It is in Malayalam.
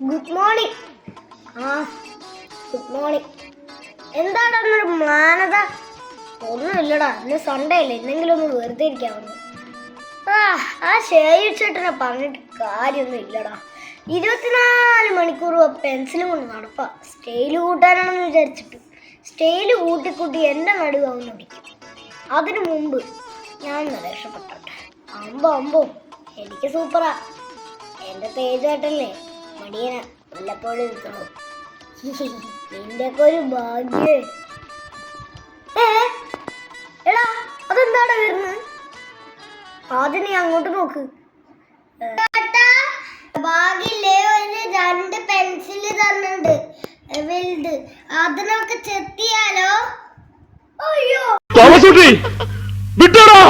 ഗുഡ് മോർണിംഗ് ആ ഗുഡ് മോർണിംഗ് എന്താടാ മാനത? ഒന്നുമില്ലടാ ഇന്ന് സൺഡേ അല്ലേ എന്തെങ്കിലും ഒന്ന് വെറുതെ ഇരിക്കാവുന്നു ആ ആ ശേഖരിച്ചേട്ടനെ ചേട്ടനെ പറഞ്ഞിട്ട് കാര്യമൊന്നും ഇല്ലടാ. ഇരുപത്തിനാല് മണിക്കൂർ പെൻസിലും കൊണ്ട് നടപ്പാ. സ്റ്റൈൽ കൂട്ടാനാണെന്ന് വിചാരിച്ചിട്ട്. സ്റ്റൈൽ കൂട്ടിക്കൂട്ടി കൂട്ടി എന്റെ നടുവാന്ന് പിടിക്കും അതിനു മുമ്പ് ഞാൻ രക്ഷപ്പെട്ടോട്ടെ. അമ്പോ അമ്പോ എനിക്ക് സൂപ്പറാ എന്റെ തേജേട്ടല്ലേ മടിയന വല്ലപ്പോഴും നിൽക്കണോ നിന്റെയൊക്കെ ഒരു ഭാഗ്യേ. എടാ അതെന്താടാ വരുന്നത് ആദ്യം നീ അങ്ങോട്ട് നോക്ക്. ഭാഗ്യല്ലേ ഒരു രണ്ട് പെൻസിൽ തന്നിട്ടുണ്ട്. വലുത്. അതിനൊക്കെ ചെത്തിയാലോ? അയ്യോ. വിട്ടോടാ.